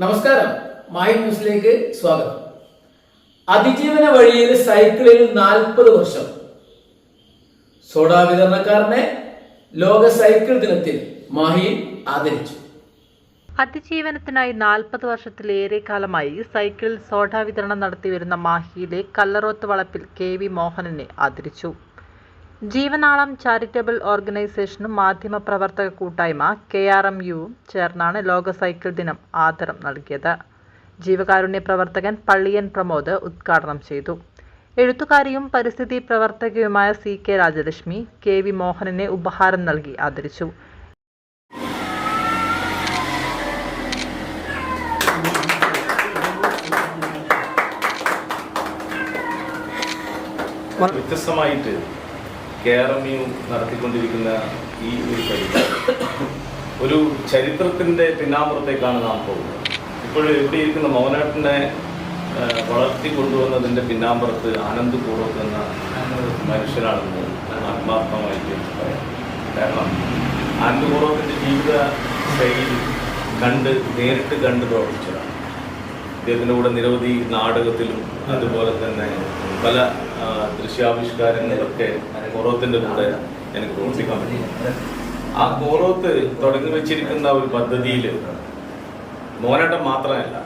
നമസ്കാരം. മായി ന്യൂസിലേക്ക് സ്വാഗതം. അതിജീവന വഴിയിൽ സൈക്കിളിൽ നാൽപ്പത് വർഷം. സോഡാ വിതരണക്കാരനെ ലോക സൈക്കിൾ ദിനത്തിൽ മാഹി ആദരിച്ചു. അതിജീവനത്തിനായി നാൽപ്പത് വർഷത്തിലേറെ കാലമായി സൈക്കിൾ സോഡ വിതരണം നടത്തിവരുന്ന മാഹിയിലെ കല്ലറോത്ത് വളപ്പിൽ കെ വി മോഹനനെ ആദരിച്ചു. ജീവനാളം ചാരിറ്റബിൾ ഓർഗനൈസേഷനും മാധ്യമ പ്രവർത്തക കൂട്ടായ്മ കെ ആർ എം യുവും ചേർന്നാണ് ലോക സൈക്കിൾ ദിനം ആദരം നൽകിയത്. ജീവകാരുണ്യ പ്രവർത്തകൻ പള്ളിയൻ പ്രമോദ് ഉദ്ഘാടനം ചെയ്തു. എഴുത്തുകാരിയും പരിസ്ഥിതി പ്രവർത്തകയുമായ C K Rajalakshmi K V മോഹനനെ ഉപഹാരം നൽകി ആദരിച്ചു. വ്യത്യസ്തമായിട്ട് കേരളീയു നടത്തിക്കൊണ്ടിരിക്കുന്ന ഈ ഒരു പരിപാടി ഒരു ചരിത്രത്തിന്റെ പിന്നാമ്പുറത്തേക്കാണ് നാം പോകുന്നത്. ഇപ്പോൾ ഇവിടെ ഇരിക്കുന്ന മൗനാട്ടിനെ വളർത്തി കൊണ്ടുവന്നതിന്റെ പിന്നാമ്പുറത്ത് ആനന്ദ് പൂർവത്ത് എന്ന മനുഷ്യനാണെന്ന് ആത്മാർത്ഥമായിട്ട് പറയാം കാരണം ആനന്ദ് പൂർവത്തിന്റെ ജീവിത ശൈലി കണ്ട് നേരിട്ട് കണ്ട് പ്രവർത്തിച്ചതാണ്. അദ്ദേഹത്തിന്റെ കൂടെ നിരവധി നാടകത്തിലും അതുപോലെ തന്നെ പല ദൃശ്യാവിഷ്കാരങ്ങളിലൊക്കെ കോറോത്തിന്റെ കൂടെ എനിക്ക് പ്രവർത്തിക്കാൻ ആ കോറോത്ത് തുടങ്ങി വെച്ചിരിക്കുന്ന ഒരു പദ്ധതിയിൽ മോനേട്ടം മാത്രമല്ല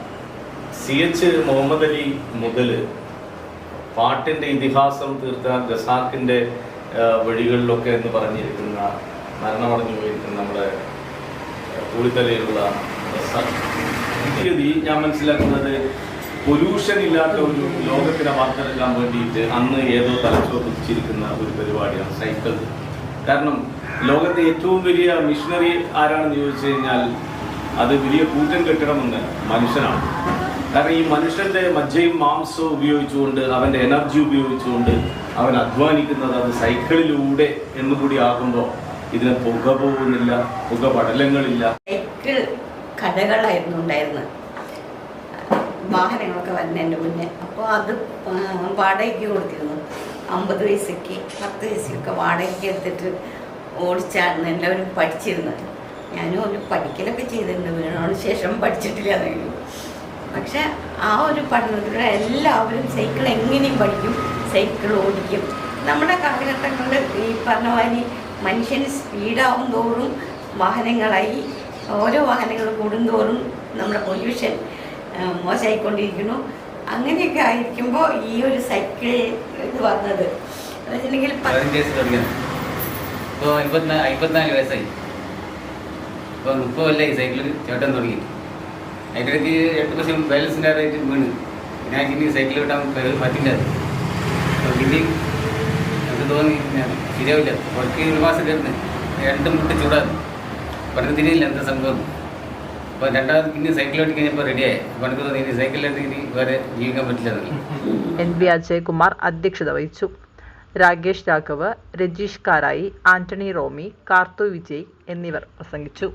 സി എച്ച് മുഹമ്മദ് അലി മുതൽ പാട്ടിന്റെ ഇതിഹാസം തീർത്ത ഗസാക്കിന്റെ ആ, വഴികളിലൊക്കെ എന്ന് പറഞ്ഞിരിക്കുന്ന മരണമടഞ്ഞു പോയിരിക്കുന്ന നമ്മുടെ കൂളിത്തലയിലുള്ള ഗസാക്ക്. രീതി ഞാൻ മനസ്സിലാക്കുന്നത് പൊല്യൂഷൻ ഇല്ലാത്ത ഒരു ലോകത്തിനെ വാർത്തെടുക്കാൻ വേണ്ടിയിട്ട് അന്ന് ഏതോ തലച്ചോർ കുതിച്ചിരിക്കുന്ന ഒരു പരിപാടിയാണ് സൈക്കിൾ കാരണം ലോകത്തെ ഏറ്റവും വലിയ മിഷനറി ആരാണെന്ന് ചോദിച്ചു കഴിഞ്ഞാൽ അത് വലിയ കൂറ്റൻ കെട്ടിടമെന്ന് മനുഷ്യനാണ്. കാരണം ഈ മനുഷ്യന്റെ മജ്ജയും മാംസവും ഉപയോഗിച്ചുകൊണ്ട് അവന്റെ എനർജി ഉപയോഗിച്ചുകൊണ്ട് അവൻ അധ്വാനിക്കുന്നത് അത് സൈക്കിളിലൂടെ എന്നുകൂടി ആകുമ്പോൾ ഇതിന് പുക പോകുന്നില്ല പുക പടലങ്ങളില്ല. സൈക്കിൾ കടകളായിരുന്നു ഉണ്ടായിരുന്നത്. വാഹനങ്ങളൊക്കെ വരുന്നതിന്റെ മുന്നേ. അപ്പോൾ അത് വാടകയ്ക്ക് കൊടുത്തിരുന്നു. അമ്പത് പൈസയ്ക്ക് പത്ത് പൈസയ്ക്കൊക്കെ വാടകയ്ക്ക് എടുത്തിട്ട് ഓടിച്ചാണ് എല്ലാവരും പഠിച്ചിരുന്നത്. ഞാനും ഒരു പഠിക്കലൊക്കെ ചെയ്തിട്ടുണ്ട്. വീണതിന് ശേഷം പഠിച്ചിട്ടില്ല എന്നെങ്കിലും പക്ഷെ ആ ഒരു പഠനത്തിലൂടെ എല്ലാവരും സൈക്കിൾ എങ്ങനെയും പഠിക്കും സൈക്കിൾ ഓടിക്കും. നമ്മുടെ കാലഘട്ടങ്ങളിൽ ഈ പറഞ്ഞ മാതിരി മനുഷ്യന് സ്പീഡാവും തോറും വാഹനങ്ങളായി ഓരോ വാഹനങ്ങൾ കൂടുന്തോറും നമ്മുടെ പൊല്യൂഷൻ മോശമായിക്കൊണ്ടിരിക്കുന്നു. അങ്ങനെയൊക്കെ ആയിരിക്കുമ്പോൾ ഈ ഒരു സൈക്കിൾ ഇത് വന്നത്. വെച്ചിട്ടുണ്ടെങ്കിൽ ഇപ്പോൾ അമ്പത്തിനാല് വയസ്സായി. സൈക്കിൾ ചേട്ടൻ തുടങ്ങി. അതിന്റെ എട്ട് വർഷം ആയിട്ട് വീണ്. ഞാൻ ഇനി സൈക്കിൾ കിട്ടാൻ പറ്റില്ല. അപ്പോൾ പിന്നെ എനിക്ക് തോന്നി ശരിയാവില്ല. ഒരു മാസം കിടന്ന് രണ്ടും മുട്ട് ചൂടാണ് തിരിയില്ല എന്താ സംഭവം? അപ്പോൾ രണ്ടാമത് പിന്നെ സൈക്കിൾ ഓടി കഴിഞ്ഞപ്പോൾ റെഡിയായി തോന്നി ഇനി സൈക്കിളിലെടുത്ത് ഇനി വേറെ ജീവിക്കാൻ പറ്റില്ല എൻ ബി അജയകുമാർ അധ്യക്ഷത വഹിച്ചു. രാകേഷ് രാഘവ് രജീഷ് കാരായി ആന്റണി റോമി കാർത്തു വിജയ് എന്നിവർ പ്രസംഗിച്ചു.